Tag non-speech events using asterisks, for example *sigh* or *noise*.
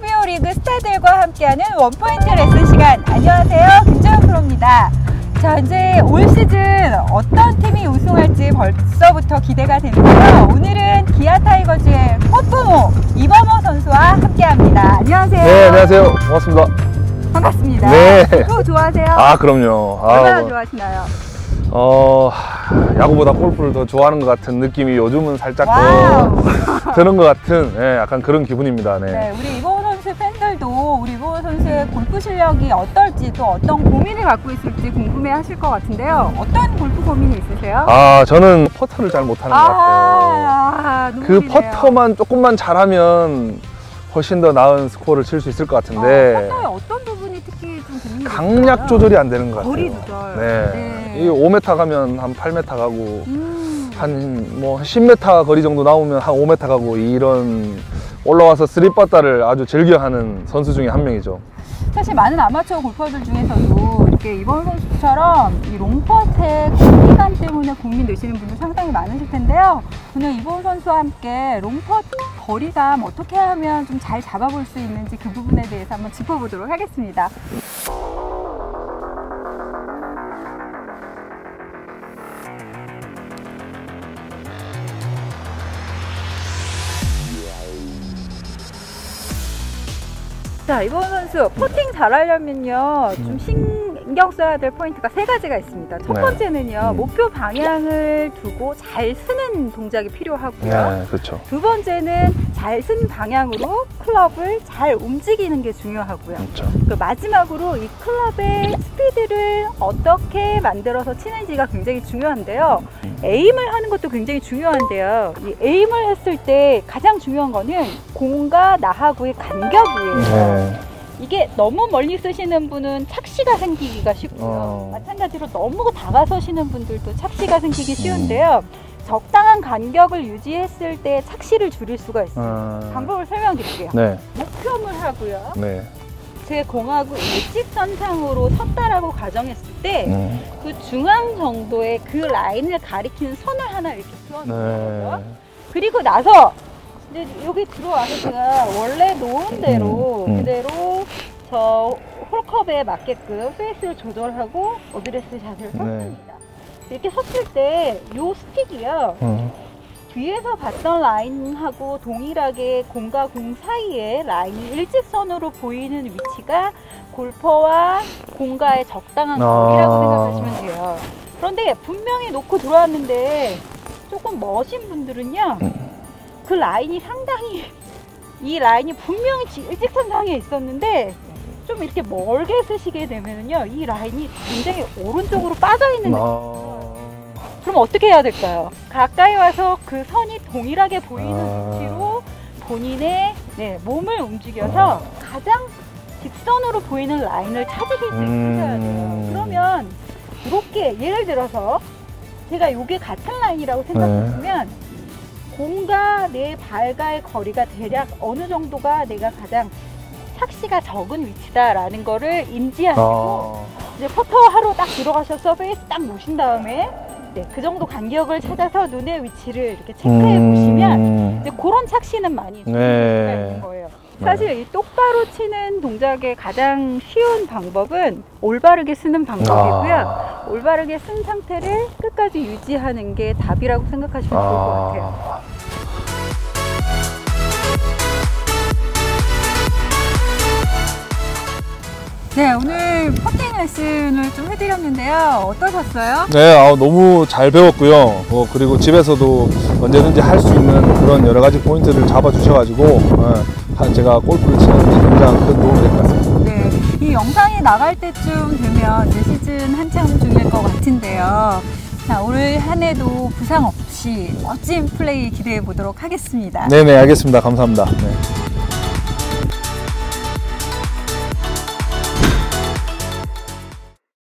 메이저리그 스타들과 함께하는 원포인트 레슨 시간. 안녕하세요. 김재현 프로입니다. 자, 이제 올 시즌 어떤 팀이 우승할지 벌써부터 기대가 되는데요. 오늘은 기아 타이거즈의 포토모 이범호 선수와 함께 합니다. 안녕하세요. 네, 안녕하세요. 반갑습니다. 반갑습니다. 네. 프로 좋아하세요? 아, 그럼요. 얼마나 아, 좋아하시나요? 어, 야구보다 골프를 더 좋아하는 것 같은 느낌이 요즘은 살짝 와우. 더 *laughs* 드는 것 같은 예, 약간 그런 기분입니다. 네. 네, 우리 이범 우리 이범호 선수의 골프 실력이 어떨지 또 어떤 고민을 갖고 있을지 궁금해 하실 것 같은데요. 어떤 골프 고민이 있으세요? 아, 저는 퍼터를 잘 못하는 것 같아요. 아, 그 눈물이네요. 퍼터만 조금만 잘하면 훨씬 더 나은 스코어를 칠 수 있을 것 아, 같은데 퍼터의 어떤 부분이 특히 좀 고민이 강약? 조절이 안 되는 것 같아요. 거리 조절. 네. 네. 이 5m 가면 한 8m 가고 음. 한 뭐 10m 거리 정도 나오면 한 5m 가고 이런 올라와서 쓰리빠따를 아주 즐겨하는 선수 중에 한 명이죠. 사실 많은 아마추어 골퍼들 중에서도 이렇게 이범호 선수처럼 이 롱퍼트의 거리감 때문에 고민 되시는 분들 상당히 많으실 텐데요. 오늘 이범호 선수와 함께 롱퍼트 거리감 어떻게 하면 좀 잘 잡아볼 수 있는지 그 부분에 대해서 한번 짚어보도록 하겠습니다. 자, 이범호 선수 퍼팅 잘하려면요 좀 신경 써야 될 포인트가 세 가지가 있습니다. 첫 네. 번째는요 음. 목표 방향을 두고 잘 쓰는 동작이 필요하고요. 네, 그렇죠. 두 번째는 잘 쓴 방향으로 클럽을 잘 움직이는 게 중요하고요. 그렇죠. 그 마지막으로 이 클럽의 스피드를 어떻게 만들어서 치는지가 굉장히 중요한데요. 에임을 하는 것도 굉장히 중요한데요. 이 에임을 했을 때 가장 중요한 거는 공과 나하고의 간격이에요. 네. 이게 너무 멀리 쓰시는 분은 착시가 생기기가 쉽고요. 어. 마찬가지로 너무 다가서시는 분들도 착시가 생기기 쉬운데요. 적당한 간격을 유지했을 때 착시를 줄일 수가 있어요. 아, 방법을 설명드릴게요. 네, 목표물 하고요. 네. 제 공하고 일직선상으로 섰다라고 가정했을 때그 음, 중앙 정도의 그 라인을 가리키는 선을 하나 이렇게 그어놓는 거죠. 네. 그리고 나서 이제 여기 들어와서 제가 원래 놓은 대로 음, 음. 그대로 저 홀컵에 맞게끔 페이스를 조절하고 어드레스 샷을 네. 섰습니다. 이렇게 섰을 때 요 스틱이요. 음, 뒤에서 봤던 라인하고 동일하게 공과 공 사이에 라인이 일직선으로 보이는 위치가 골퍼와 공과의 적당한 아. 거리라고 생각하시면 돼요. 그런데 분명히 놓고 들어왔는데 조금 멋진 분들은요, 음. 그 라인이 상당히 이 라인이 분명히 지- 일직선상에 있었는데 좀 이렇게 멀게 쓰시게 되면요, 이 라인이 굉장히 오른쪽으로 빠져 있는. 아, 그럼 어떻게 해야 될까요? 가까이 와서 그 선이 동일하게 보이는 아. 위치로 본인의 네, 몸을 움직여서 가장 직선으로 보이는 라인을 찾으실 수 있어야 돼요. 음. 그러면 이렇게 예를 들어서 제가 이게 같은 라인이라고 네. 생각하시면 공과 내 발과의 거리가 대략 어느 정도가 내가 가장 착시가 적은 위치다라는 거를 인지하시고 아, 이제 퍼터 하러 딱 들어가셔서 페이스 딱 놓으신 다음에 네, 그 정도 간격을 찾아서 눈의 위치를 이렇게 체크해 보시면 음, 이제 그런 착시는 많이 네. 수가 있는 거예요. 네. 사실 이 똑바로 치는 동작의 가장 쉬운 방법은 올바르게 쓰는 방법이고요. 아, 올바르게 쓴 상태를 끝까지 유지하는 게 답이라고 생각하시면 좋을 것 같아요. 아, 네, 오늘 퍼팅 레슨을 좀 해드렸는데요. 어떠셨어요? 네, 아, 너무 잘 배웠고요. 어, 그리고 집에서도 언제든지 할 수 있는 그런 여러 가지 포인트를 잡아 주셔가지고 어, 한- 제가 골프를 치는 데 굉장히 큰 도움이 될 것 같습니다. 영상이 나갈 때쯤 되면 이제 시즌 한참 중일 것 같은데요. 자, 올 한 해도 부상 없이 멋진 플레이 기대해 보도록 하겠습니다. 네네, 알겠습니다. 감사합니다. 네.